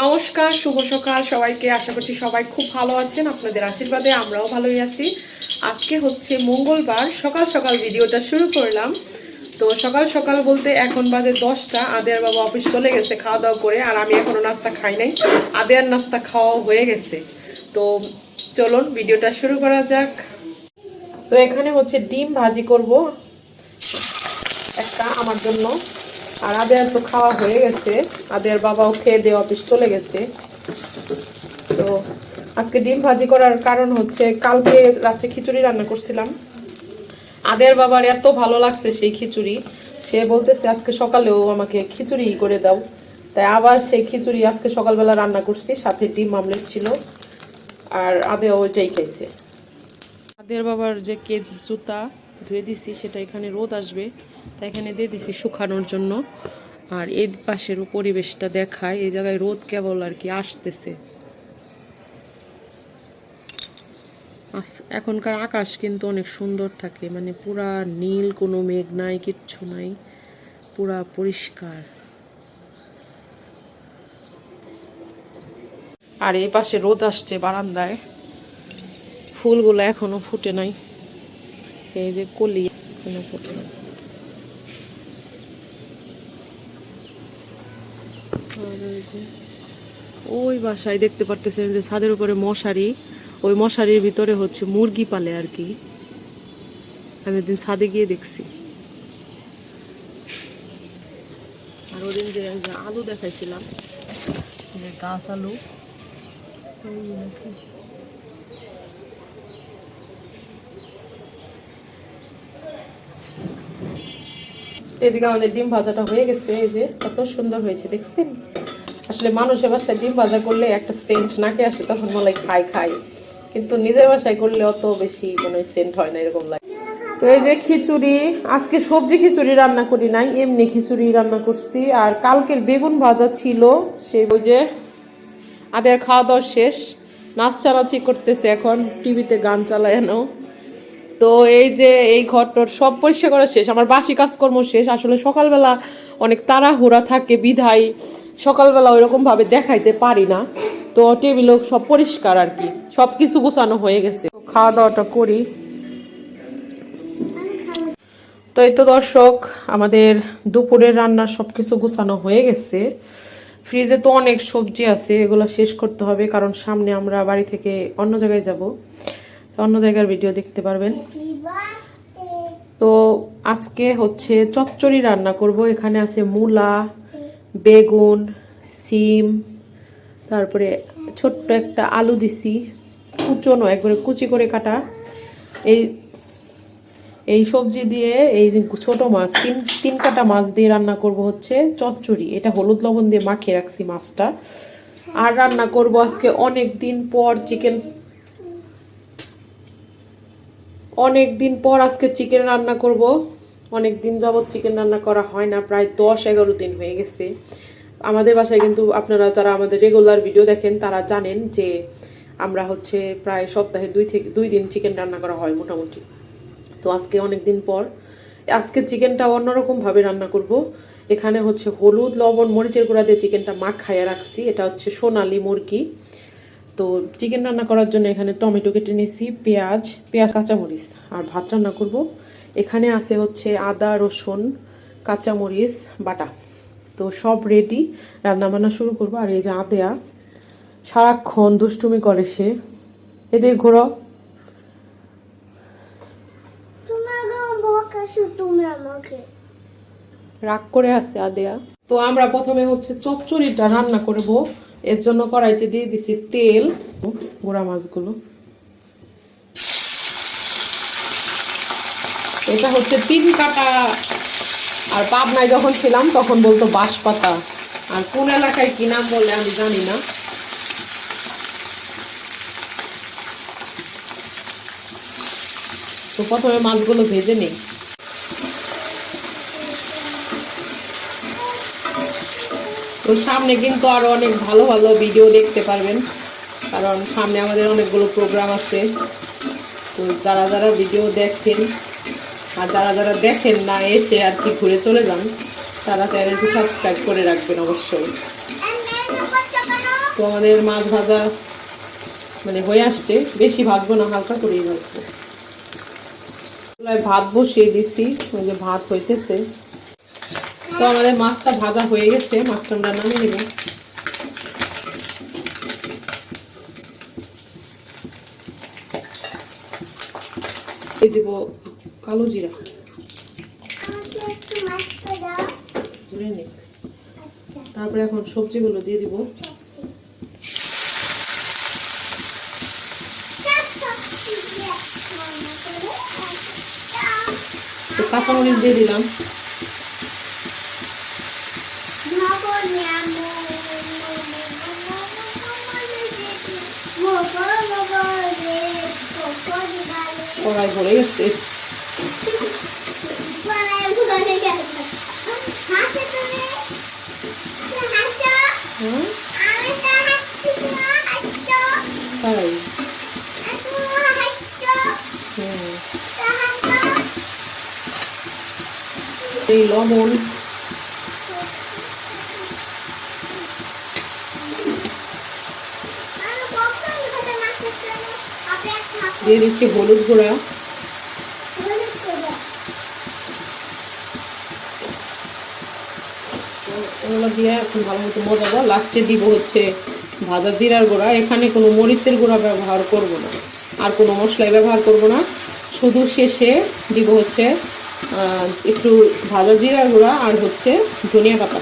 নমস্কার, শুভ সকাল সবাইকে। আশা করছি সবাই খুব ভালো আছেন, আপনাদের আশীর্বাদে আমরাও ভালোই আছি। আজকে হচ্ছে মঙ্গলবার, সকাল সকাল ভিডিওটা শুরু করলাম। তো সকাল সকাল বলতে এখন বাজে দশটা আদের বাবা অফিস চলে গেছে খাওয়া দাওয়া করে, আর আমি এখনও নাস্তা খাই নাই। আদের নাস্তা খাওয়া হয়ে গেছে। তো চলুন, ভিডিওটা শুরু করা যাক। তো এখানে হচ্ছে ডিম ভাজি করব। একটা আমার জন্য। আর আদের তো খাওয়া হয়ে গেছে। আদের বাবাও খেয়ে দিয়ে অফিস চলে গেছে। তো আজকে ডিম ভাজি করার কারণ হচ্ছে কালকে রাত্রে খিচুড়ি রান্না করছিলাম। আদের বাবার এত ভালো লাগছে সেই খিচুড়ি। সে বলতেছে, আজকে সকালেও আমাকে খিচুড়ি করে দাও। তাই আবার সেই খিচুড়ি আজকে সকালবেলা রান্না করছি, সাথে ডিম আমলেট ছিল। আর আদেও ওইটাই খাইছে আদের বাবার যে কেজ জুতা ধুয়ে দিছি, সেটা এখানে রোদ আসবে। তাই এখানে দিয়ে দিছি শুকানোর জন্য। আর এই পাশের পরিবেশটা দেখায়, এই জায়গায় রোদ কেবল আর কি আসতেছে। এখনকার আকাশ কিন্তু অনেক সুন্দর থাকে মানে পুরা নীল, কোনো মেঘ নাই, কিচ্ছু নাই, পুরা পরিষ্কার। আর এই পাশে রোদ আসছে বারান্দায়, ফুলগুলো এখনও ফুটে নাই। এই যে কলি এখনও ফুটে নাই। আর ওই বাসায় দেখতে পারতেছেন যে ছাদের উপরে মশারি, ওই মশারির ভিতরে হচ্ছে মুরগি পালে আর কি। আমি একদিন ছাদে গিয়ে দেখছি। আর ওদিন যে আলু দেখাইছিলাম, যে গাছ আলু এদিকে আমাদের ডিম ভাজাটা হয়ে গেছে, এই যে কত সুন্দর হয়েছে, দেখছেন? আসলে মানুষের বাসায় ডিম ভাজা করলে একটা সেন্ট নাকে আসে, তখন মনে খাই খাই। কিন্তু নিজের বাসায় করলে অত বেশি মনে সেন্ট হয় না, এরকম লাগে। তো এই যে খিচুড়ি, আজকে সবজি খিচুড়ি রান্না করি নাই, এমনি খিচুড়ি রান্না করছি। আর কালকের বেগুন ভাজা ছিল সেই যে আদের খাওয়া দাওয়া শেষ। নাচানাচি করতেছে এখন, টিভিতে গান চালায় তো এই যে এই ঘরটর সব পরিষ্কার করা শেষ, আমার বাসি কাজকর্ম শেষ, আসলে সকালবেলা অনেক তাড়াহুড়া থাকে, বিধায় সকালবেলা ওইরকম ভাবে দেখাইতে পারি না। তো টেবিল সব পরিষ্কার আর কি সব কিছু গোছানো হয়ে গেছে। খাওয়া দাওয়াটা করি। তো এই তো দর্শক, আমাদের দুপুরের রান্না সব কিছু গোছানো হয়ে গেছে। ফ্রিজে তো অনেক সবজি আছে, এগুলো শেষ করতে হবে, কারণ সামনে আমরা বাড়ি থেকে অন্য জায়গায় যাব। অন্য জায়গার ভিডিও দেখতে পারবেন। তো আজকে হচ্ছে চচ্চড়ি রান্না করব। এখানে আছে মূলা, বেগুন, সিম, তারপরে ছোট্ট একটা আলু দিছি, কুচনো, একবারে কুচি করে কাটা। এই এই সবজি দিয়ে এই ছোট মাছ, তিন তিন কাটা মাছ দিয়ে রান্না করব হচ্ছে চচ্চড়ি। এটা হলুদ লবণ দিয়ে মাখিয়ে রাখছি মাছটা। আর রান্না করব আজকে অনেক দিন পর চিকেন অনেক দিন পর আজকে চিকেন রান্না করব। অনেক দিন যাবৎ চিকেন রান্না করা হয় না, প্রায় দশ এগারো দিন হয়ে গেছে। আমাদের বাসায় কিন্তু আপনারা যারা আমাদের রেগুলার ভিডিও দেখেন, তারা জানেন যে আমরা হচ্ছে প্রায় সপ্তাহে দুই থেকে, দুই দিন চিকেন রান্না করা হয় মোটামুটি। তো আজকে অনেক দিন পর, আজকে চিকেনটা অন্যরকম ভাবে রান্না করব। এখানে হচ্ছে হলুদ, লবণ, মরিচের গুঁড়া দিয়ে চিকেনটা মাখ খাইয়া রাখছি। এটা হচ্ছে সোনালি মুরগি। তো চিকেন রান্না করার জন্য এখানে টমেটো কেটে নিয়েছি পেঁয়াজ পেঁয়াজ কাঁচামরিচ আর ভাত রান্না করব। এখানে আছে হচ্ছে আদা রসুন কাঁচামরিচ বাটা। তো সব রেডি রান্না বান্না শুরু করব। আর এই যে আদেয়া সারাক্ষণ দুষ্টুমি করে সে। এদের ঘোরাও। আমাকে। রাগ করে আছে আদেয়া। তো আমরা প্রথমে হচ্ছে চচ্চড়িটা রান্না করব। এর জন্য কড়াইতে দিয়ে দিছি তেল, গোড়া মাছগুলো। এটা হচ্ছে তিন কাটা। আর পাবনায় যখন ছিলাম, তখন বলতো বাঁশ পাতা। আর কোন এলাকায় কি নাম বলে আমি জানি না। তো প্রথমে মাছগুলো ভেজে নিই। তো সামনে কিন্তু আরও অনেক ভালো ভালো ভিডিও দেখতে পারবেন। কারণ সামনে আমাদের অনেকগুলো প্রোগ্রাম আছে। তো যারা যারা ভিডিও দেখেন, আর যারা যারা দেখেন না এসে আর কি ঘুরে চলে যান, তারা চ্যানেলটি সাবস্ক্রাইব করে রাখবেন অবশ্যই। your আমাদের মাছ ভাজা মানে হয়ে আসছে। বেশি ভাজবো না, হালকা করেই ভাজবো। ভাত বসিয়ে দিছি, ওই যে ভাত হইতেছে। তো আমাদের মাছটা ভাজা হয়ে গেছে, মাছটা আমরা নামিয়ে নেব। দেব কালো জিরা। তারপরে এখন সবজিগুলো দিয়ে দিব। তো কাঁচামরিচ দিয়ে দিলাম। কড়াই ভরে গেছে তাই হুম এই লবণ দিয়ে দিচ্ছি হলুদ গুঁড়া। এগুলো দিয়ে এখন ভালো মতো মজাবো। লাস্টে দিব হচ্ছে ভাজা জিরার গুঁড়া। এখানে কোনো মরিচের গুঁড়া ব্যবহার করব না। আর কোনো মশলাই ব্যবহার করব না। শুধু শেষে দিব হচ্ছে একটু ভাজা জিরার গুঁড়া আর হচ্ছে ধনিয়া পাতা।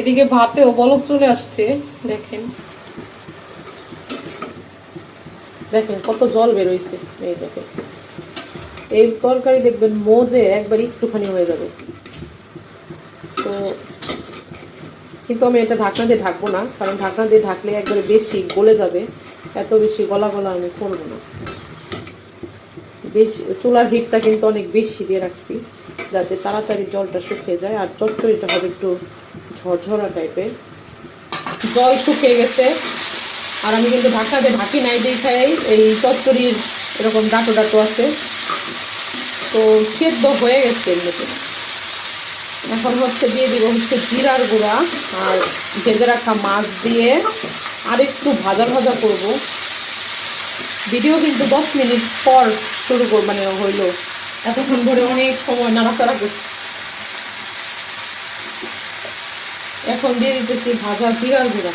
এদিকে ভাতেও বলক চলে আসছে, দেখেন। দেখেন কত জল বেরোইছে। এই দেখেন। এই তরকারি দেখবেন মোজে একবার একটুখানি হয়ে যাবে। তো কিন্তু আমি এটা ঢাকনা দিয়ে ঢাকবো না, কারণ ঢাকনা দিয়ে ঢাকলে একবারে বেশি গলে যাবে। এত বেশি গলা গলা আমি করব না। বেশি, চুলার হিটটা কিন্তু অনেক বেশি দিয়ে রাখছি, যাতে তাড়াতাড়ি জলটা শুকিয়ে যায়, আর চচ্চড়িটা হবে একটু ঝরঝরা টাইপের জল শুকিয়ে গেছে। আর আমি কিন্তু ঢাকা দিয়ে ঢাকি নাই দেখাই এই চচ্চড়ির এরকম ডাটো ডাটো আছে। তো সেদ্ধ হয়ে গেছে এমনিতে। এখন হচ্ছে দিয়ে দিব হচ্ছে জিরার গুঁড়া আর ভেজে রাখা মাছ দিয়ে আর একটু ভাজা ভাজা করব। ভিডিও কিন্তু দশ মিনিট পর শুরু কর মানে হইল। এতক্ষণ ধরে অনেক সময় নাড়াচাড়া করছি। এখন দিয়ে দিতেছি ভাজা জিরা গুঁড়া।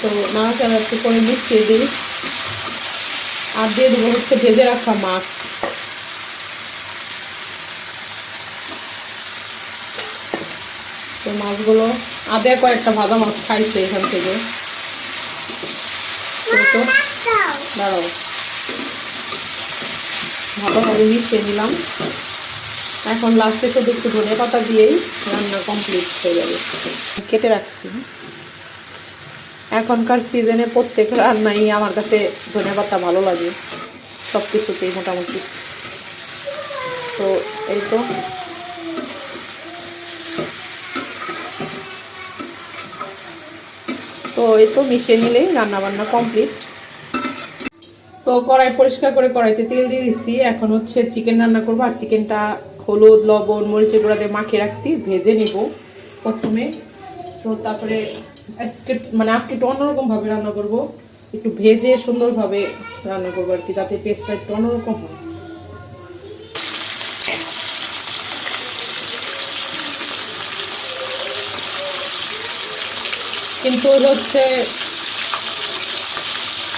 তো নাড়াচাড়া একটু করে মিশিয়ে দিই। আর দিয়ে দেবো হচ্ছে ভেজে রাখা মাছ। তো মাছগুলো আদে কয়েকটা ভাজা মাছ খাইছে এখান থেকে। তো? দাঁড়াও। ভালোভাবে মিশিয়ে নিলাম। এখন লাস্টে শুধু একটু ধনে পাতা দিয়েই রান্না কমপ্লিট হয়ে যাবে। কেটে রাখছি। এখনকার সিজনে প্রত্যেক রান্নাই আমার কাছে ধনে পাতা ভালো লাগে। সব কিছুতেই মোটামুটি। তো এই তো। তো এই তো মিশিয়ে নিলেই রান্না বান্না কমপ্লিট তো কড়াই পরিষ্কার করে কড়াইতে তেল দিয়ে দিচ্ছি এখন হচ্ছে চিকেন রান্না করব। আর চিকেনটা হলুদ, লবণ, মরিচের গুঁড়া দিয়ে মাখিয়ে রাখছি। ভেজে নিব প্রথমে। তো তারপরে আজকে মানে আজকে একটু অন্যরকমভাবে রান্না করব। একটু ভেজে সুন্দরভাবে রান্না করব আর কি তাতে টেস্টটা একটু অন্যরকম হয়। কিন্তু হচ্ছে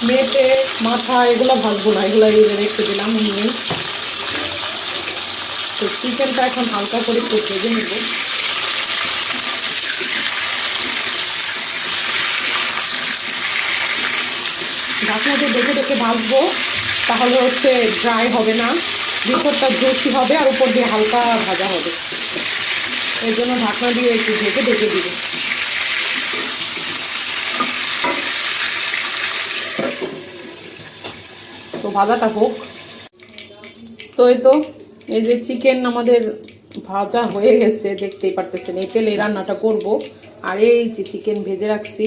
মেপে, মাথা, এগুলো ভাজবো না, এগুলো এই রেখে দিলাম এমনি তো চিকেনটা এখন হালকা করে একটু ভেজে নেব। দিয়ে দেখে দেখে ভাজবো, তাহলে হচ্ছে ড্রাই হবে না। ভিতরটা জুসি হবে আর উপর দিয়ে হালকা ভাজা হবে। এর জন্য ঢাকনা দিয়ে একটু ঢেকে ঢেকে দিব। তো ভাজাটা হোক। তো এই তো, এই যে চিকেন আমাদের ভাজা হয়ে গেছে, দেখতেই পারতেছেন, এই তেলে রান্নাটা করব। আর এই যে চিকেন ভেজে রাখছি।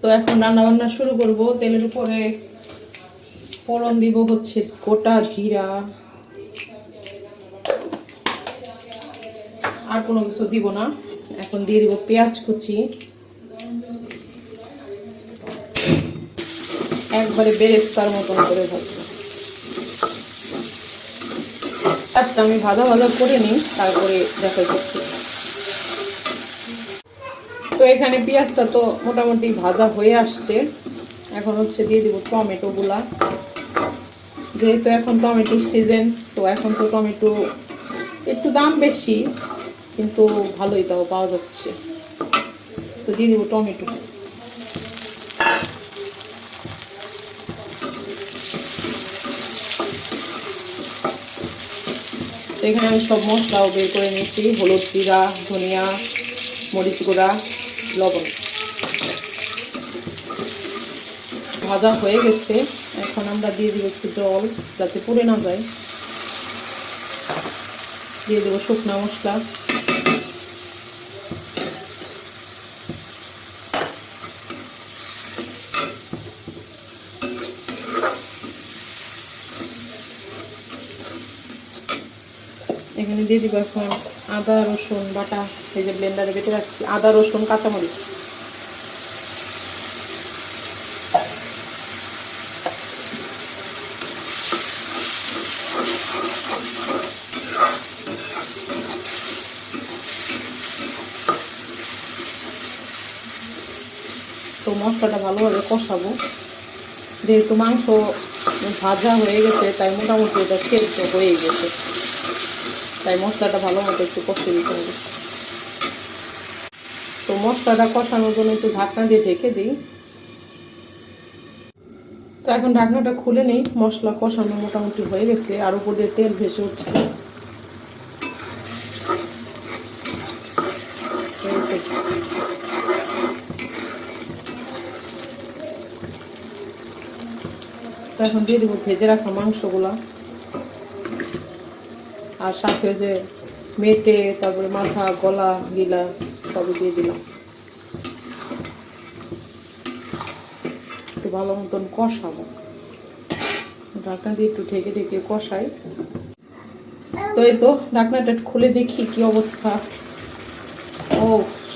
তো এখন রান্না বান্না শুরু করব। তেলের উপরে ফোড়ন দিব হচ্ছে গোটা জিরা। আর কোনো কিছু দিব না। এখন দিয়ে দিব পেঁয়াজ কুচি। একবারে বেরেস্তার মতন করে ভাজবো। পেঁয়াজটা আমি ভাজা ভাজা করে নিই, তারপরে দেখা যাচ্ছে তো এখানে পেঁয়াজটা তো মোটামুটি ভাজা হয়ে আসছে। এখন হচ্ছে দিয়ে দিব টমেটোগুলা। যেহেতু এখন টমেটোর সিজন, তো এখন তো টমেটো একটু দাম বেশি, কিন্তু ভালোই তাও পাওয়া যাচ্ছে। তো দিয়ে দিব টমেটো তো এখানে আমি সব মশলাও বের করে নিয়েছি। হলুদ জিরা, ধনিয়া, মরিচ গুঁড়া, লবণ। ভাজা হয়ে গেছে। এখন আমরা দিয়ে দেবো একটু জল, যাতে পুড়ে না যায়। দিয়ে দেবো শুকনা মশলা এখানে দিয়ে দিব এখন আদা, রসুন বাটা, এই যে ব্লেন্ডারে বেটে রাখছি। আদা, রসুন, কাঁচামরিচ। তো মশলাটা ভালোভাবে কষাবো। যেহেতু মাংস ভাজা হয়ে গেছে, তাই মোটামুটি এটা সেদ্ধ হয়ে গেছে। তাই মশলাটা ভালো মতো একটু কষে দিতে হবে। তো মশলাটা কষানোর জন্য একটু ঢাকনা দিয়ে ঢেকে দিই। তো এখন ঢাকনাটা খুলে নেই, মশলা কষানো মোটামুটি হয়ে গেছে, আর উপর দিয়ে তেল ভেসে উঠছে। তো এখন দিয়ে দেবো ভেজে রাখা মাংসগুলা। আর সাথে যে মেটে, তারপরে মাথা, গলা, গিলা, সবই দিয়ে দিলাম। একটু ভালো মতন কষাবো। ঢাকনা দিয়ে একটু ঢেকে ঢেকে কষাই। তো এই তো, ঢাকনাটা খুলে দেখি কি অবস্থা। ও,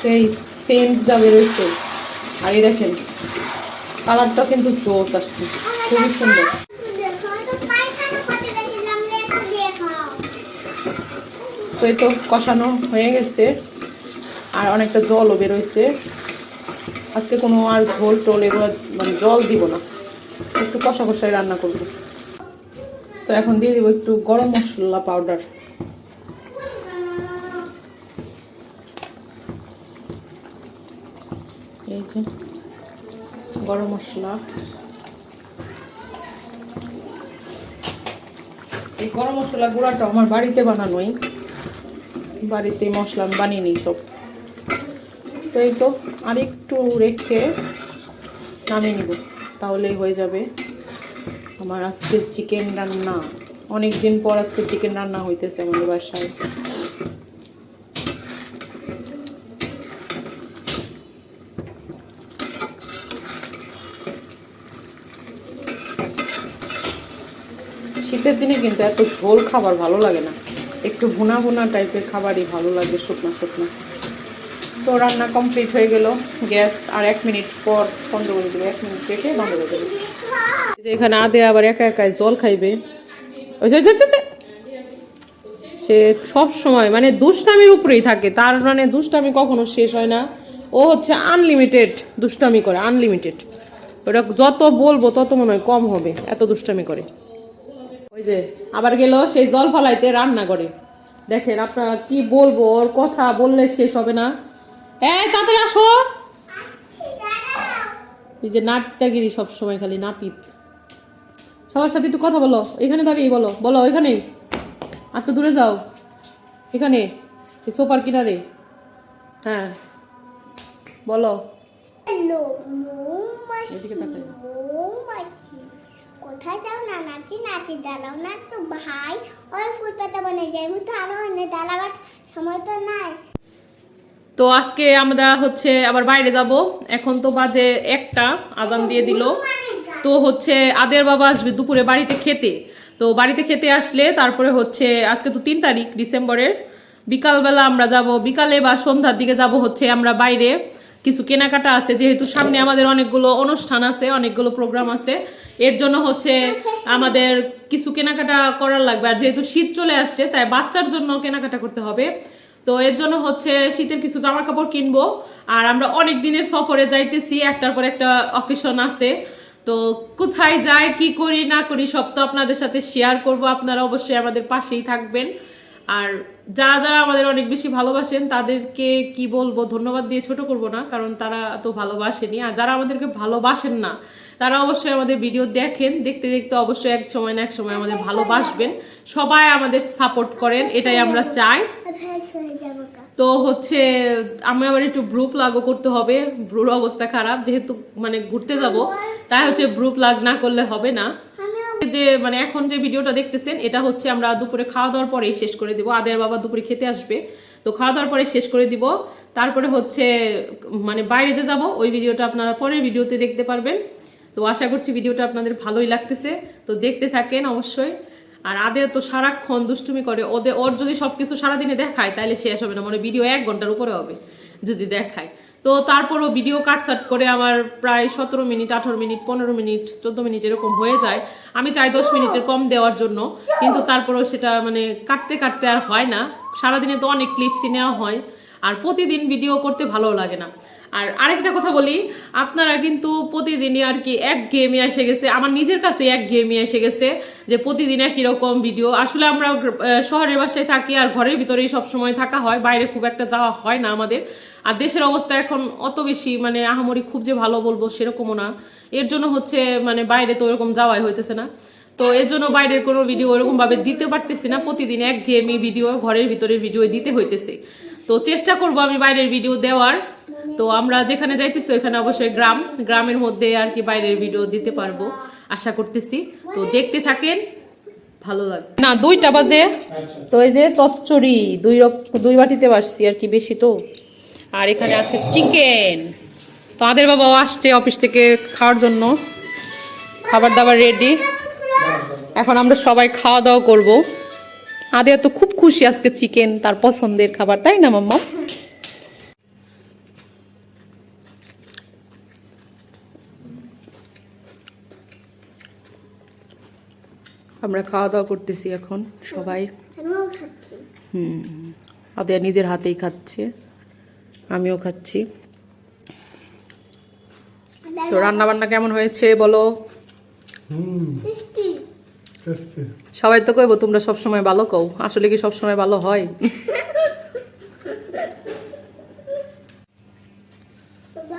সেই সেন্ট যা বেরোচ্ছে আর এই দেখেন কালারটা কিন্তু জোস আসছে। খুবই সুন্দর দেখো তো পায়খানা করতে দেখলাম একটু দেখাও তো এই তো কষানো হয়ে গেছে। আর অনেকটা জলও বেরোইছে। আজকে কোনো আর ঝোল টোল এগুলো মানে জল দিব না। একটু কষা কষাই রান্না করব। তো এখন দিয়ে দিব একটু গরম মশলা পাউডার। এই যে গরম মশলা। এই গরম মশলা গুঁড়াটা আমার বাড়িতে বানানোই। বাড়িতে মশলা বানিয়ে নিই সব। তো এই তো আরেকটু রেখে নামিয়ে নিব, তাহলেই হয়ে যাবে আমার আজকে চিকেন রান্না। অনেক দিন পর আজকে চিকেন রান্না হইতেছে আমাদের বাসায়। শীতের দিনে কিন্তু এত ঝোল খাবার ভালো লাগে না। একটু ভুনা ভুনা টাইপের খাবারই ভালো লাগে, শুকনো শুকনো। তো রান্না কমপ্লিট হয়ে গেল। গ্যাস আর এক মিনিট পর বন্ধ করে দেবে এক মিনিট রেখে বন্ধ করে দেবে এখানে আদে আবার একা একাই জল খাইবে। সে সব সময় মানে দুষ্টামির উপরেই থাকে। তার মানে দুষ্টামি কখনো শেষ হয় না। ও হচ্ছে আনলিমিটেড দুষ্টামি করে আনলিমিটেড ওটা যত বলব তত মনে হয় কম হবে, এত দুষ্টামি করে। ওই যে আবার গেল সেই জল ফলাইতে রান্না করে। দেখেন আপনারা কি বলব ওর কথা বললে শেষ হবে না। এই তাড়াতাড়ি আসো। এই যে নাট্যাগিরি সবসময় খালি নাপিত। সবার সাথে একটু কথা বলো এখানে দাঁড়িয়ে বলো বলো এখানেই আর একটু দূরে যাও। এখানে এই সোফার কিনারে। হ্যাঁ বলো। এদিকে তাকাই। কোথায় যাও না? নাচি নাচি, দাঁড়াও না তো ভাই। ওই ফুল পাতা বনে যাই তো আরও অন্য দাঁড়াবার সময় তো নাই। তো আজকে আমরা হচ্ছে আবার বাইরে যাব। এখন তো বাজে একটা, আজান দিয়ে দিল। তো হচ্ছে আদের বাবা আসবে দুপুরে বাড়িতে খেতে। তো বাড়িতে খেতে আসলে তারপরে হচ্ছে আজকে তো তিন তারিখ, ডিসেম্বরের। বিকালবেলা আমরা যাব, বিকালে বা সন্ধ্যার দিকে যাব হচ্ছে আমরা বাইরে। কিছু কেনাকাটা আছে, যেহেতু সামনে আমাদের অনেকগুলো অনুষ্ঠান আছে, অনেকগুলো প্রোগ্রাম আছে। এর জন্য হচ্ছে আমাদের কিছু কেনাকাটা করার লাগবে। আর যেহেতু শীত চলে আসছে, তাই বাচ্চার জন্য কেনাকাটা করতে হবে। তো এর জন্য হচ্ছে শীতের কিছু জামা কাপড় কিনবো। আর আমরা অনেক দিনের সফরে যাইতেছি, একটার পর একটা অকেশন আছে। তো কোথায় যাই, কি করি, না করি, সব তো আপনাদের সাথে শেয়ার করব। আপনারা অবশ্যই আমাদের পাশেই থাকবেন। আর যারা যারা আমাদের অনেক বেশি ভালোবাসেন, তাদেরকে কি বলব, ধন্যবাদ দিয়ে ছোট করব না, কারণ তারা তো ভালোবাসেনি। আর যারা আমাদেরকে ভালোবাসেন না, তারা অবশ্যই আমাদের ভিডিও দেখেন। দেখতে দেখতে অবশ্যই এক সময় না এক সময় আমাদের ভালোবাসবেন। সবাই আমাদের সাপোর্ট করেন, এটাই আমরা চাই। তো হচ্ছে, আমি আবার একটু ব্রু প্লাগও করতে হবে। ব্রুর অবস্থা খারাপ, যেহেতু মানে ঘুরতে যাব, তাই হচ্ছে ব্রু প্লাগ না করলে হবে না। যে মানে এখন যে ভিডিওটা দেখতেছেন, এটা হচ্ছে আমরা দুপুরে খাওয়া দাওয়ার পরেই শেষ করে দিব। আদের বাবা দুপুরে খেতে আসবে। তো খাওয়া দাওয়ার পরে শেষ করে দিব। তারপরে হচ্ছে মানে বাইরেতে যাব, ওই ভিডিওটা আপনারা পরের ভিডিওতে দেখতে পারবেন। তো আশা করছি ভিডিওটা আপনাদের ভালোই লাগতেছে। তো দেখতে থাকেন অবশ্যই। আর আদের তো সারাক্ষণ দুষ্টুমি করে। ওদের ওর যদি সবকিছু সারাদিনে দেখায় তাহলে শেষ হবে না। মানে ভিডিও এক ঘণ্টার উপরে হবে, যদি দেখায়। তো তারপরও ভিডিও কাট কাটসাট করে আমার প্রায় সতেরো মিনিট, আঠারো মিনিট, পনেরো মিনিট, চোদ্দ মিনিট এরকম হয়ে যায়। আমি চাই দশ মিনিটের কম দেওয়ার জন্য, কিন্তু তারপরও সেটা মানে কাটতে কাটতে আর হয় না। সারাদিনে তো অনেক ক্লিপসই নেওয়া হয়, আর প্রতিদিন ভিডিও করতে ভালো লাগে না। আর আরেকটা কথা বলি, আপনারা কিন্তু প্রতিদিনই আর কি এক গেমে এসে গেছে, আমার নিজের কাছে এক গেমে এসে গেছে যে প্রতিদিন একই রকম ভিডিও আসলে আমরা শহরের বাসায় থাকি আর ঘরের ভিতরেই সব সময় থাকা হয়, বাইরে খুব একটা যাওয়া হয় না আমাদের। আর দেশের অবস্থা এখন অত বেশি মানে আহামরি খুব যে ভালো বলব সেরকমও না। এর জন্য হচ্ছে মানে বাইরে তো ওরকম যাওয়াই হইতেছে না। তো এর জন্য বাইরের কোনো ভিডিও ওরকম ভাবে দিতে পারতেছি না, প্রতিদিন এক গেমই ভিডিও ঘরের ভিতরে ভিডিও দিতে হইতেছে। তো চেষ্টা করব আমি বাইরের ভিডিও দেওয়ার। তো আমরা যেখানে যাইতেছি ওখানে অবশ্যই গ্রাম, গ্রামের মধ্যে আর কি বাইরের ভিডিও দিতে পারব, আশা করতেছি। তো দেখতে থাকেন, ভালো লাগবে। না, দুইটা বাজে। তো এই যে চচ্চড়ি, দুই দুই বাটিতে বাসছি আর কি বেশি তো। আর এখানে আছে চিকেন তো আদের বাবাও আসছে অফিস থেকে খাওয়ার জন্য। খাবার দাবার রেডি এখন আমরা সবাই খাওয়া দাওয়া করব। আদের তো খুব খুশি আজকে চিকেন তার পছন্দের খাবার, তাই না, মাম্মা? আমরা খাওয়া দাওয়া করতেছি এখন সবাই। হুম আদিয়া নিজের হাতেই খাচ্ছে আমিও খাচ্ছি। তো রান্না বান্না কেমন হয়েছে বলো? সবাই তো কইব তোমরা সবসময় ভালো কও আসলে কি সবসময় ভালো হয়?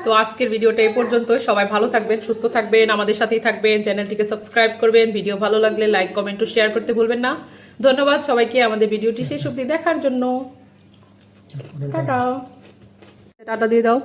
তো আজকের ভিডিওটা এই পর্যন্ত সবাই ভালো থাকবেন সুস্থ থাকবেন আমাদের সাথেই থাকবেন। চ্যানেলটিকে সাবস্ক্রাইব করবেন। ভিডিও ভালো লাগলে লাইক কমেন্ট ও শেয়ার করতে ভুলবেন না। ধন্যবাদ সবাইকে। আমাদের ভিডিওটি শেষ অবধি দেখার জন্য। টাটা। টাটা দিয়ে দাও।